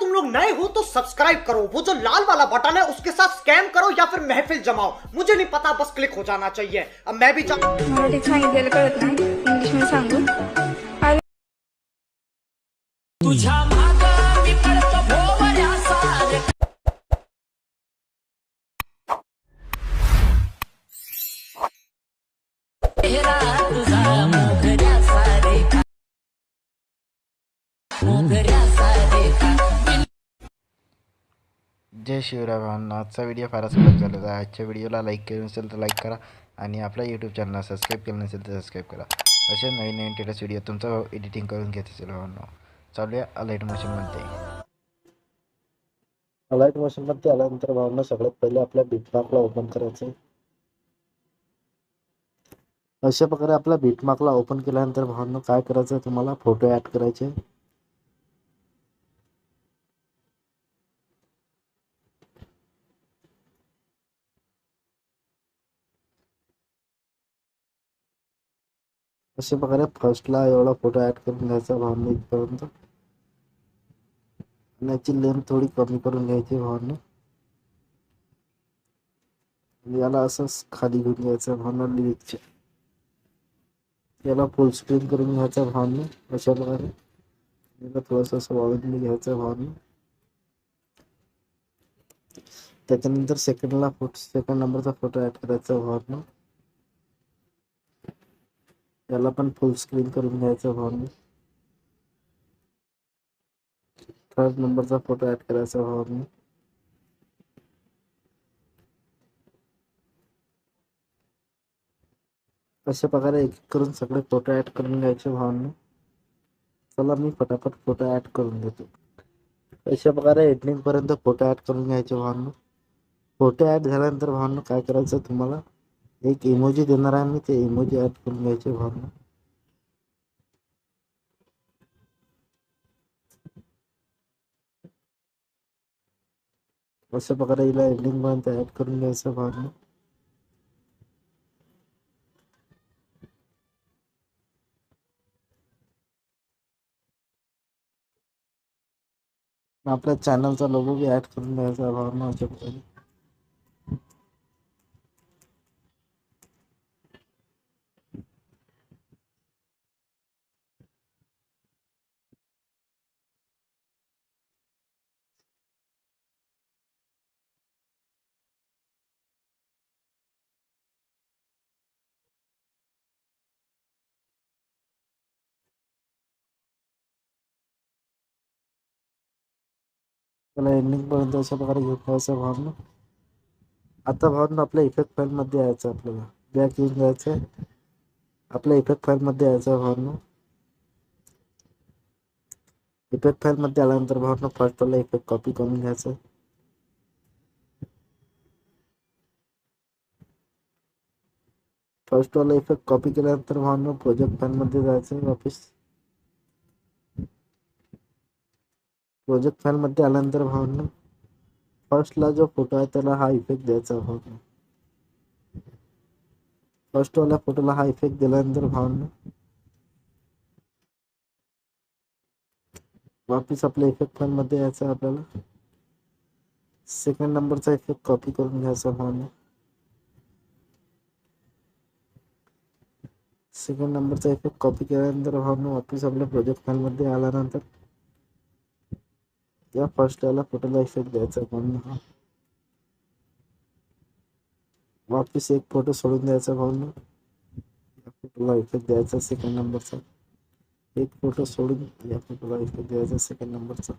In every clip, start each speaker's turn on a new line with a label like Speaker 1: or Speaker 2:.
Speaker 1: तुम लोग नए हो तो सब्सक्राइब करो। वो जो लाल वाला बटन है उसके साथ स्कैम करो या फिर महफिल जमाओ। मुझे नहीं पता बस क्लिक हो जाना चाहिए। अब मैं भी इंग्लिश
Speaker 2: मराठीत
Speaker 3: जय शिवराय भावांना आजचा व्हिडिओ फारच सुलभ झालेला आहे. आजच्या व्हिडिओला लाईक केलं नसेल तर लाईक करा आणि आपल्या यूट्यूब चॅनलला सबस्क्राईब केलं नसेल तर सबस्क्राईब करा. असे नवीन नवीन टेटस व्हिडिओ तुमचा एडिटिंग करून घेत असेल भावांनो. चालूया अलाईट मशीन
Speaker 4: मध्ये. अलाईट मशीन मध्ये आल्यानंतर भावांना सगळ्यात पहिले आपल्या बीटमार्कला ओपन करायचं आहे. अशा प्रकारे आपल्या बिटमार्कला ओपन केल्यानंतर भावांना काय करायचं तुम्हाला फोटो ॲड करायचे अशा प्रकारे फर्स्टला एवढा फोटो ॲड करून घ्यायचा भावने इथपर्यंत. आणि याची लेंथ थोडी कमी करून घ्यायची भावने. याला असंच खाली घेऊन घ्यायचं भावना लिरिकच्या याला फुल स्क्रीन करून घ्यायचा भावने अशा प्रकारे. याला थोडंसं असं वाळून घ्यायचं भावने. त्याच्यानंतर सेकंडला फोटो सेकंड नंबरचा फोटो ॲड करायचा भावना. याला पण फुल स्क्रीन करून घ्यायचा भावना थर्ड नंबरचा फोटो ॲड करायचा भावांनी अशा प्रकारे एक एक करून सगळे फोटो ॲड करून घ्यायचे भावांनी चला मी फटाफट फोटो ॲड करून देतो अशा प्रकारे एंडिंग पर्यंत फोटो ॲड करून घ्यायचे भावांना फोटो ॲड झाल्यानंतर भावांना काय करायचं तुम्हाला? एक इमोजी देणार आहे मी, ते इमोजी ॲड करून घ्यायचे भावांनो. अशा प्रकारे हिला एंडिंग पर्यंत ॲड भावांनो. आपल्या चॅनलचा लोगो बी ॲड करून भावांनो अशा प्रकारे. त्याला एंडिंगपर्यंत अशा प्रकारे घेऊन जायचं भावांनो. आता भावनं आपल्या इफेक्ट फाईलमध्ये यायचं आपल्याला. बॅक येऊन जायचं आपल्या इफेक्ट फाईलमध्ये यायचं भावांनो. इफेक्ट फाईलमध्ये आल्यानंतर भावांनो फर्स्ट वाला इफेक्ट कॉपी करून घ्यायचं फर्स्ट वाला इफेक्ट कॉपी केल्यानंतर भावन प्रोजेक्ट फाईलमध्ये जायचं वापस प्रोजेक्ट फाईलमध्ये आल्यानंतर भावांनो फर्स्टला जो फ़ोटो आहे त्याला हा इफ़ेक्ट द्यायचा भावांनो फर्स्टवाल्या फोटोला हा इफ़ेक्ट दिल्यानंतर भावांनो वापिस आपल्या इफ़ेक्ट फाईलमध्ये यायचं आहे आपल्याला. सेकंड नंबरचा इफ़ेक्ट कॉपी घ्यायचा भावांनो. सेकंड नंबरचा इफ़ेक्ट कॉपी केल्यानंतर भावांनो वापिस आपल्या प्रोजेक्ट फाईलमध्ये आल्यानंतर या फर्स्ट फोटोला इफेक्ट द्यायचा म्हणून हा वापिस एक फोटो सोडून द्यायचा म्हणून या फोटोला इफेक्ट द्यायचा सेकंड नंबरचा एक फोटो सोडून या फोटोला इफेक्ट द्यायचा सेकंड नंबरचा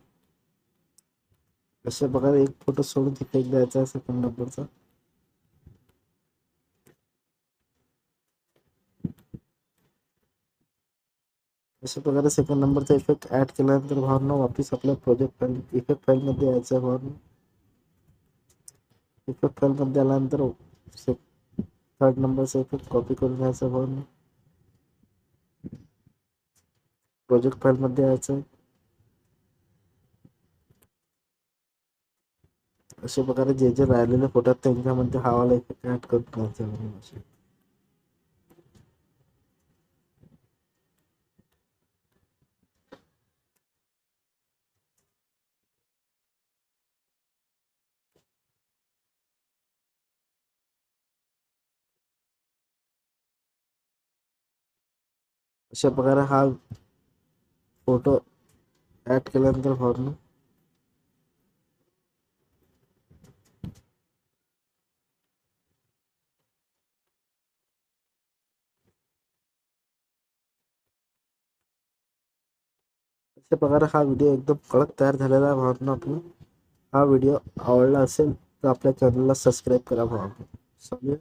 Speaker 4: अशा प्रकारे एक फोटो सोडून इफेक्ट द्यायचा सेकंड नंबरचा अशा प्रकारे सेकंड नंबरचा इफ़ेक्ट ॲड केल्यानंतर भावना वापिस आपल्या प्रोजेक्ट फाईल इफ़ेक्ट फाईलमध्ये यायचं आहे इफ़ेक्ट फाईलमध्ये आल्यानंतर से थर्ड नंबरचा इफ़ेक्ट कॉपी करून घ्यायचा प्रोजेक्ट यायचं आहे अशा प्रकारे जे जे राहिलेले फ़ोटो आहेत वाला इफ़ेक्ट घ्यायचा आहे अशा प्रकारे हा फ़ोटो ॲड केल्यानंतर भावांनो अशा प्रकारे हा व्हिडिओ एकदम कडक तयार झालेला आहे भावांनो हा व्हिडिओ आवडला असेल तर आपल्या चॅनलला करा भावांनो चालेल